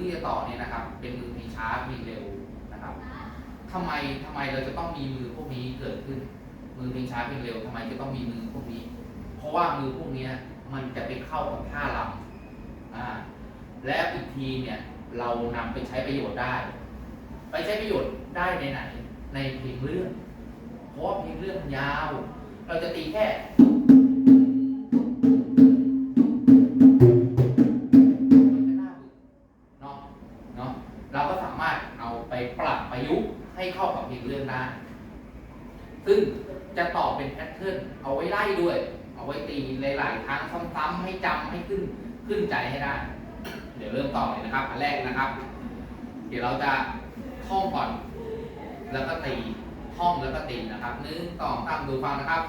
ที่จะต่อเนี่ยนะครับ เป็นมือเพลงช้าเพลงเร็วนะครับทำไมทำไมเราจะต้องมีมือพวกนี้เกิดขึ้น มือเพลงช้าเพลงเร็วทำไมจะต้องมีมือพวกนี้ เพราะว่ามือพวกนี้มันจะไปเข้ากับท่าลำอ่าและอีกทีเนี่ยเรานำไปใช้ประโยชน์ได้ ไปใช้ประโยชน์ได้ในไหน ในเพลงเรื่องเพราะเพลงเรื่องยาว เราจะตีแค่ ด้วย เอาไว้ตีหลาย ๆ ครั้งซ้ำๆให้จำให้ขึ้นขึ้นใจให้ได้ เดี๋ยวเริ่มต่อเลยนะครับอันแรกนะครับ เดี๋ยวเราจะท่องก่อน แล้วก็ตีท่องแล้วก็ตีนะครับหนึ่งสองสามดูฟังนะครับ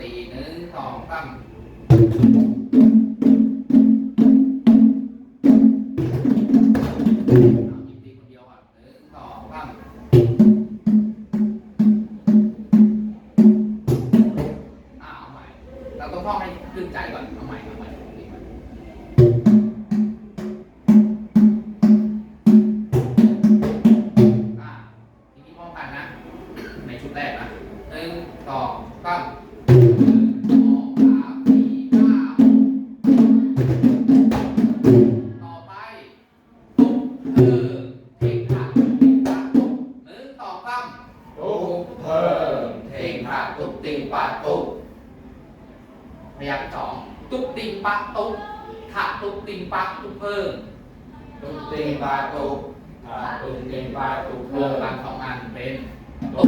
ตีหนึ่งสองสาม ทุติงปาตุกอ่าทุติงปาตุรเพิ่วมกันสองอันเป็นตุ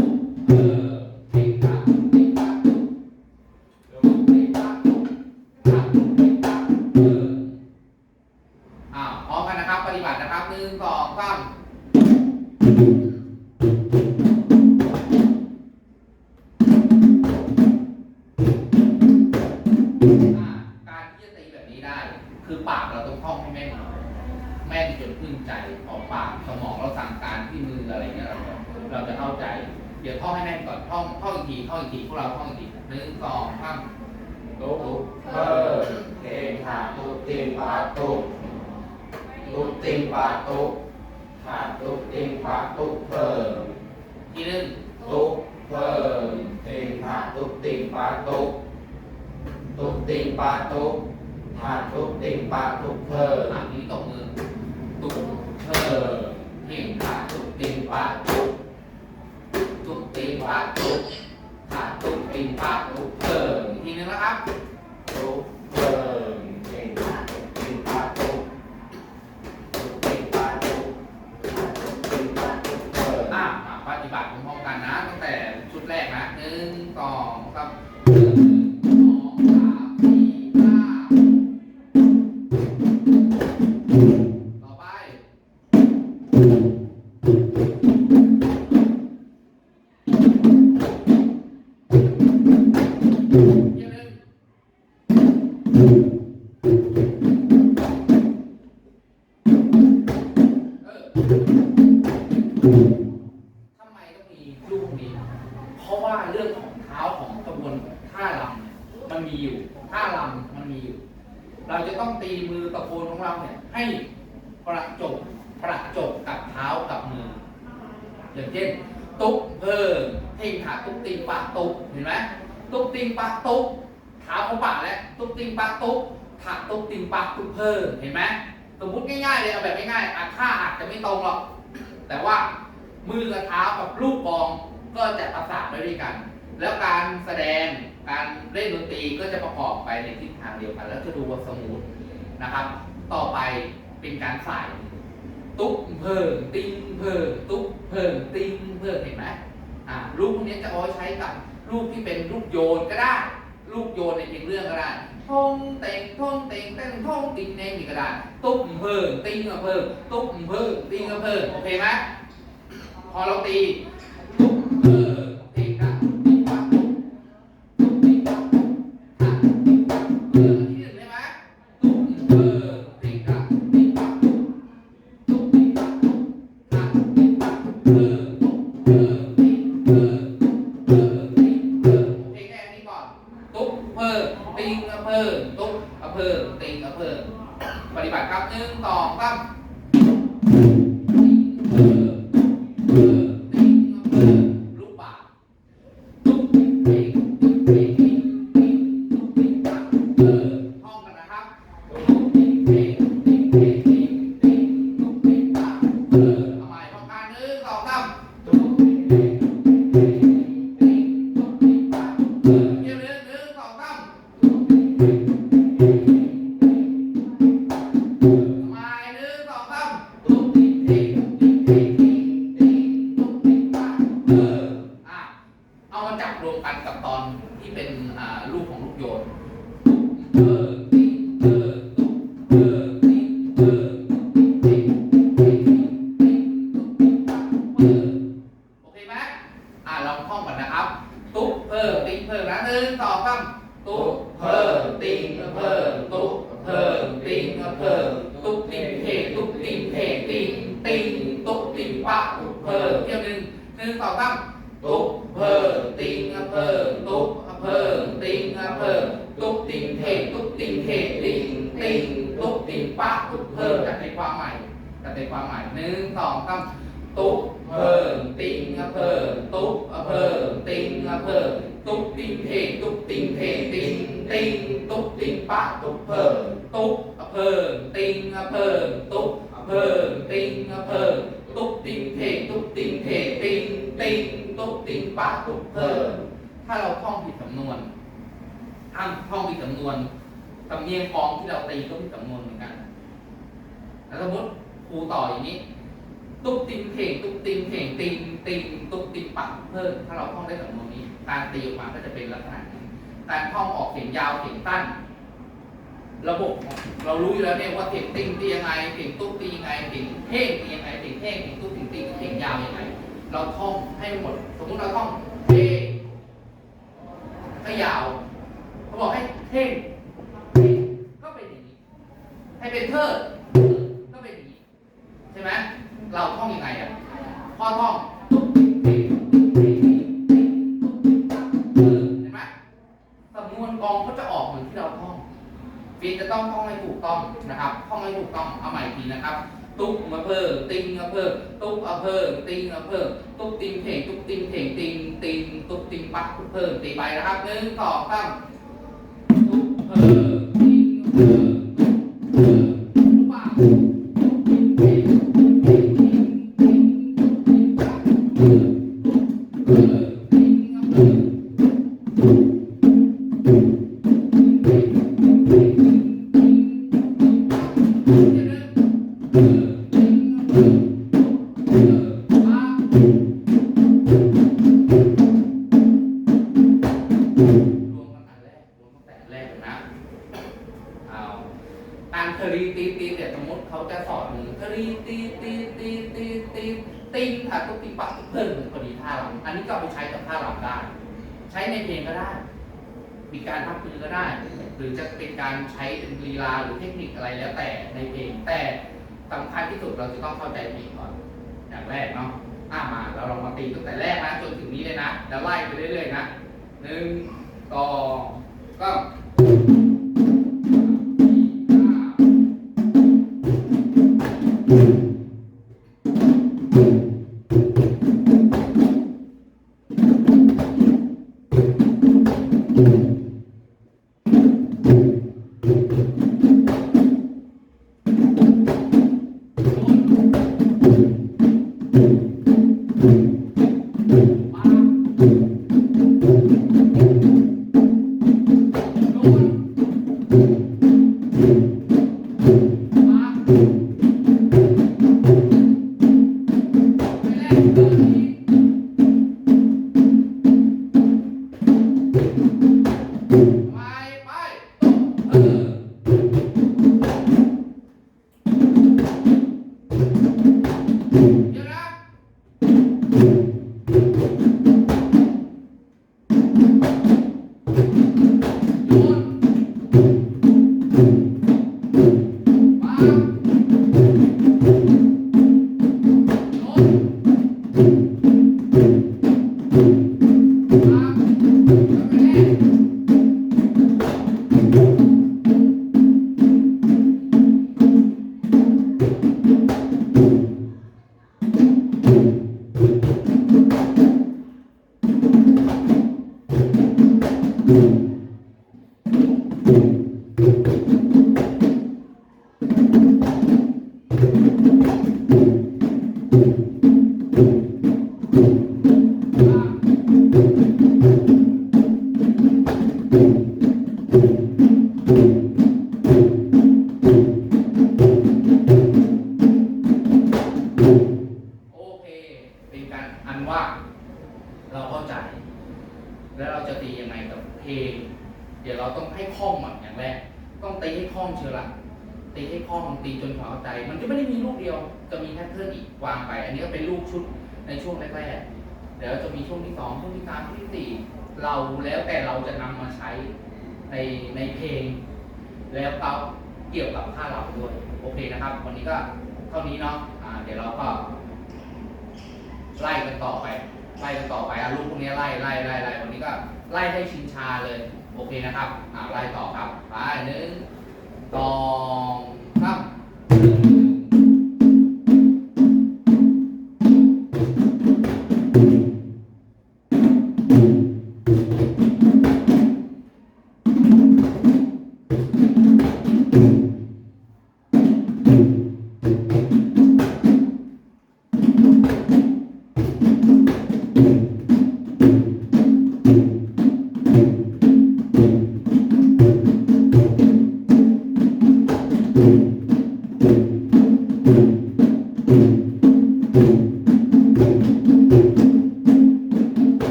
เออเทคขาตุ๊บติงปะตุ๊บตุ๊กติ๊กตักตุ๊กตักตุ๊กติ๊กตักเอออ้าวพร้อมกันนะครับ ปฏิบัตินะครับหนึ่งสองสามการที่จะตีแบบนี้ได้ คือปากเราต้องท่องให้แม่น ม่นจนขึ้นใจออกปากสมองเราสั่งการที่มืออะไรเงี้ยเราจะเราจะเข้าใจ เดี๋ยวท่องให้แม่นก่อนท่องท่องอีกทีท่องอีกทีพวกเราท่องอีกทีหนึ่งสองสามทุกเพิ่มเทขาทุกติงปาตุกทุกติงปาตุกขาทุกติงปาตุกเพิ่มทีหนึ่งทุกเพิ่มเทขาทุกติงปาตุกทุกติงปาตุกขาทุกติงปาตุกเพิ่มอะทีนี้ตบมือ ตุกเธอเพ่งขาตุกติงปาตุกตุกติงปาตุกขาตุกติงปาตุกเพิ่มอีกทีนึงนะครับทุกเพิ่มเทขาทุกติงปาตุกทุกติงปาตุกขาทุกติงปาตุกเพิ่มอะปฏิบัติพร้อมกันนะตั้งแต่ชุดแรกนะหนึ่งสองสาม ตีมือตะโพนของเราเนี่ย ให้ประจบประจบกับเท้ากับมือ อย่างเช่น ตุ๊กเพิ่มเท่งขาตุ๊กติงปากตุ๊กเห็นไหมตุ๊กติงปากตุ๊กเท้าเขาปากแล้วตุ๊กติงปากตุ๊กขาตุ๊กติงปากตุ๊กเพิ่มเห็นไหมสมมติง่ายๆเลยเอาแบบง่ายๆอะท่าอาจจะไม่ตรงหรอกแต่ว่ามือกับเท้ากับลูกกองก็จะประสานไปด้วยกัน แล้วการแสดงการเล่นดนตรีก็จะประกอบไปในทิศทางเดียวกัน แล้วจะดูว่าสมูท นะครับ ต่อไปเป็นการใส่ตุ๊กเพิ่มติ้งเพิ่มตุ๊กเพิ่มติ้งเพิ่มเห็นไหมอ่าลูกพวกนี้จะเอาใช้กับลูกที่เป็นลูกโยนก็ได้ลูกโยนในเพลงเรื่องก็ได้ทงเต็งทงเต็งเต็งทงติงเน่งนี่ก็ได้ตุ๊กเพิ่มติงก็เพิ่มตุ๊กเพิ่มติงก็เพิ่มโอเคไหมพอเราตี อนที่เป็นอ่ารูปของลูกโยนเออติเออตุเออติเออติติติติติเออโอเคไหมอ่าลองท่องกันนะครับ ตุ๊บเพอติ๊งเพิ่มนะหนึ่งสองสามตุ๊บเพิ่มติ๊งเพิ่มตุ๊บเพิ่มติ๊งเพิ่มตุ๊บติ๊งเพตุ๊บติ๊งเพติ๊งติ๊งตุ๊บติ๊งปะตุ๊บเพิ่มเที่ยวหนึ่งหนึ่งสองสามตุ๊บ เพิ่มติ๊งเพิ่มตุ๊บเพิ่มติ๊งเพิ่มตุ๊บติ๊งเทตุ๊บติ๊งเทติงติงตุ๊บติ๊งปะตุ๊บเพิ่มจากในความใหม่จากในความใหม่หนึ่งสองสาม ตุ๊บเพิ่มติงเพิ่มตุ๊บเพิ่มติงเพิ่มตุ๊บติงเพตุ๊บติงเพติงติงตุ๊บติงปะตุ๊บเพิ่มตุ๊บเพิ่มติงเพิ่มตุ๊บเพิ่มติงเพิ่มตุ๊บติงเพตุ๊บติงเพติงติงตุ๊บติงปะตุ๊บเพิ่มถ้าเราท่องผิดสำนวนถ้าท่องผิดสำนวนสำเนียงกองที่เราตีก็ผิดสำนวนเหมือนกันแล้วสมมติครูต่ออย่างนี้ ตุ๊กติงเข่งตุ๊กติงเข่งติงติงตุ๊กติงปักเพิ่มถ้าเราท่องได้สำนวนนี้การตีออกมาก็จะเป็นลักษณะนี้การท่องออกเสียงยาวเสียงสั้น ระบบเรารู้อยู่แล้วเนี่ยว่าเสียงติงตียังไงเสียงตุ๊กตียังไงเสียงเท่งตียังไงเสียงเท่งเสียงตุ๊กติงติงเสียงยาวยังไงเราท่องให้หมด สมมุติเราท่องเท่ก็ยาวเขาบอกให้เท่งเท่งก็เป็นอย่างนี้ ให้เป็นเทิดก็เป็นอย่างนี้ใช่ไหม เราท่องยังไงอะพ่อท่องตุ๊กติ๊กติ๊กติ๊กติ๊กติ๊กตุ๊กติ๊กตักเออเห็นไหมสำนวนกองเขาจะออกเหมือนที่เราท่องฟีนจะต้องท่องให้ถูกต้องนะครับท่องให้ถูกต้องเอาใหม่อีกทีนะครับ ตุ๊กมาเพิ่มติงมาเพิ่มตุ๊กเอาเพิ่มติงมาเพิ่มตุ๊กติงเพ่งตุ๊กติงเพ่งติงติงตุ๊กติงปักตุ๊กเพิ่มตีไปนะครับหนึ่งสองสามตุ๊กเพิ่ม รีตีตีเนี่ยสมมติเขาจะสอนหนึ่งคลีตีตีตีตีตีติงค่ะตุ๊กติงปักเพิ่มพอดีท่ารำอันนี้ก็ไปใช้กับท่ารำได้ ใช้ในเพลงก็ได้ มีการพักมือก็ได้ หรือจะเป็นการใช้เป็นลีลาหรือเทคนิคอะไรแล้วแต่ในเพลงแต่สำคัญที่สุดเราจะต้องเข้าใจเพลงก่อนอย่างแรกเนาะอ่ามาเราลองมาตีตั้งแต่แรกนะจนถึงนี้เลยนะแล้วไล่ไปเรื่อยๆนะหนึ่งสอง โอเค เป็นการอันว่า เราเข้าใจ แล้วเราจะตียังไงกับเพลง เดี๋ยวเราต้องให้คล่องอะอย่างแรก ต้องตีให้คล่องเชียวละตีให้คล่องตีจนเข้าใจ มันก็ไม่ได้มีลูกเดียว จะมีแพทเทิร์นอีกวางไป อันนี้ก็เป็นลูกชุดในช่วงแรกๆ เดี๋ยวจะมีช่วงที่สองช่วงที่สามช่วงที่สี่เราแล้วแต่เราจะนำมาใช้ในในเพลง แล้วก็เกี่ยวกับท่าเราด้วยโอเคนะครับ วันนี้ก็เท่านี้เนาะอ่าเดี๋ยวเราก็ ไล่กันต่อไป ไล่กันต่อไปอะลูกพวกนี้ไล่ไล่ไล่ไล่วันนี้ก็ไล่ให้ชินชาเลย โอเคนะครับไล่ต่อครับไปหนึ่งสอง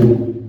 pouco.